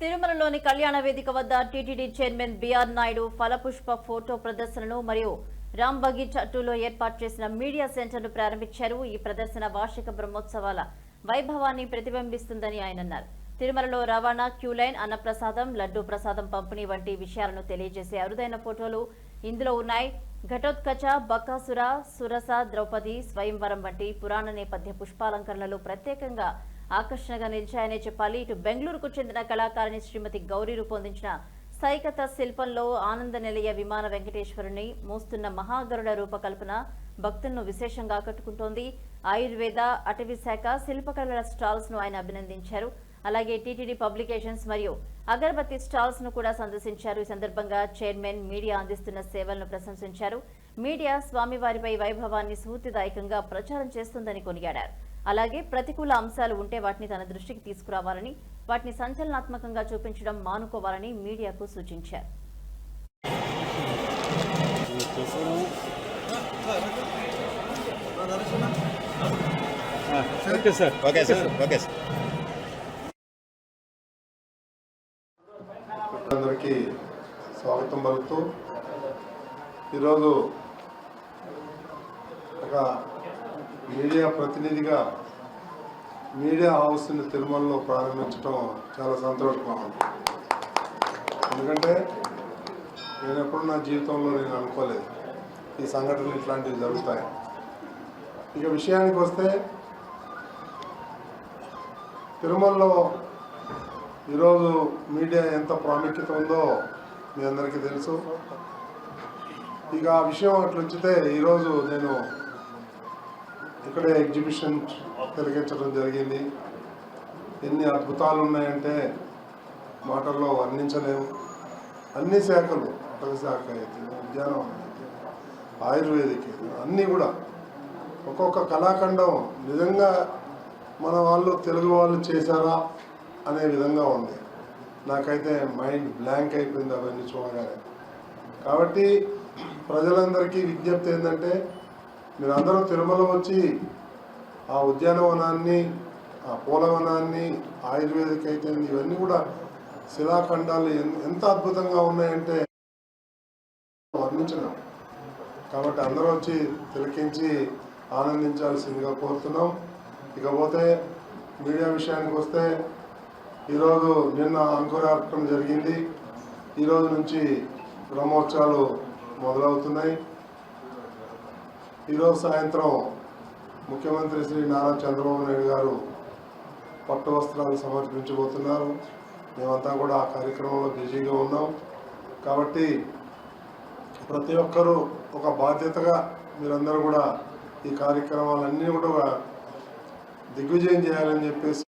తిరుమలలోని కళ్యాణ వేదిక వద్ద TTD chairman B R Naidu ఫలపుష్ప photo ప్రదర్శనను మరియు రామ్ బగీచ్ అట్టులో ఏర్పాటు చేసిన మీడియా సెంటర్ను ప్రారంభించారు. ఈ ప్రదర్శన వార్షిక బ్రహ్మోత్సవాల వైభవాన్ని ప్రతిబింబిస్తుందని ఆయన అన్నారు. తిరుమలలో రవాణా క్యూలైన్ అన్నప్రసాదం లడ్డు ప్రసాదం పంపిణీ వంటి విషయాలను తెలియజేసే అరుదైన ఫోటోలు ఇందులో ఉన్నాయి. ఘటోత్కచ బకాసుర సురస ద్రౌపది స్వయంవరం వంటి పురాణ నేపథ్య పుష్పాలంకరణలు ప్రత్యేకంగా ఆకర్షణగా నిలిచాయనే చెప్పాలి. ఇటు బెంగళూరుకు చెందిన కళాకారిణి శ్రీమతి గౌరీ రూపొందించిన సైకత శిల్పంలో ఆనంద నిలయ విమాన వెంకటేశ్వరుని మోస్తున్న మహాగరుడ రూపకల్పన భక్తులను విశేషంగా ఆకట్టుకుంటోంది. ఆయుర్వేద అటవీ శాఖ శిల్పకళల స్టాల్స్ను ఆయన అభినందించారు. అలాగే టీటీడీ పబ్లికేషన్స్ మరియు అగరబత్తి స్టాల్స్ను కూడా సందర్శించారు. ఈ సందర్భంగా చైర్మన్ మీడియా అందిస్తున్న సేవలను ప్రశంసించారు. మీడియా స్వామివారిపై వైభవాన్ని స్ఫూర్తిదాయకంగా ప్రచారం చేస్తుందని కొనియాడారు. అలాగే ప్రతికూల అంశాలు ఉంటే వాటిని తన దృష్టికి తీసుకురావాలని వాటిని సంచలనాత్మకంగా చూపించడం మానుకోవాలని మీడియాకు సూచించారు. Okay sir. Okay sir. Okay sir. అందరికీ స్వాగతం పలుకుతూ ఈరోజు ఒక మీడియా ప్రతినిధిగా మీడియా హౌస్ని తిరుమలలో ప్రారంభించడం చాలా సంతోషంగా ఉంది ఎందుకంటే నేను ఎప్పుడు నా జీవితంలో నేను అనుకోలేదు ఈ సంఘటనలు ఇట్లాంటివి జరుగుతాయి. ఇక విషయానికి వస్తే తిరుమలలో ఈరోజు మీడియా ఎంత ప్రాముఖ్యత ఉందో మీ అందరికీ తెలుసు. ఇక ఆ విషయం అట్లా ఉంచితే ఈరోజు నేను ఇక్కడే ఎగ్జిబిషన్ తిరగించడం జరిగింది. ఎన్ని అద్భుతాలు ఉన్నాయంటే మాటల్లో వర్ణించలేము అన్ని శాఖలు అటవీ శాఖ అయితే ఉద్యానవనం అయితే ఆయుర్వేదిక్ అయితే అన్నీ కూడా ఒక్కొక్క కళాఖండం నిజంగా మన వాళ్ళు తెలుగు వాళ్ళు చేశారా అనే విధంగా ఉంది. నాకైతే మైండ్ బ్లాంక్ అయిపోయింది అవన్నీ చూడగానే. కాబట్టి ప్రజలందరికీ విజ్ఞప్తి ఏంటంటే మీరందరూ తిరుమల వచ్చి ఆ ఉద్యానవనాన్ని ఆ పూలవనాన్ని ఆయుర్వేదిక అయితే ఇవన్నీ కూడా శిలాఖండాలు ఎంత అద్భుతంగా ఉన్నాయంటే వర్ణించడం. కాబట్టి అందరూ వచ్చి తిలకించి ఆనందించాల్సిందిగా కోరుతున్నాం. ఇకపోతే మీడియా విషయానికి వస్తే ఈరోజు నిన్న అంకురార్పణ జరిగింది. ఈరోజు నుంచి బ్రహ్మోత్సవాలు మొదలవుతున్నాయి. ఈరోజు సాయంత్రం ముఖ్యమంత్రి శ్రీ నారా చంద్రబాబు నాయుడు గారు పట్టు వస్త్రాలు సమర్పించబోతున్నారు. మేమంతా కూడా ఆ కార్యక్రమంలో బిజీగా ఉన్నాం. కాబట్టి ప్రతి ఒక్కరూ ఒక బాధ్యతగా మీరందరూ కూడా ఈ కార్యక్రమాలన్నీ కూడా దిగ్విజయం చేయాలని చెప్పేసి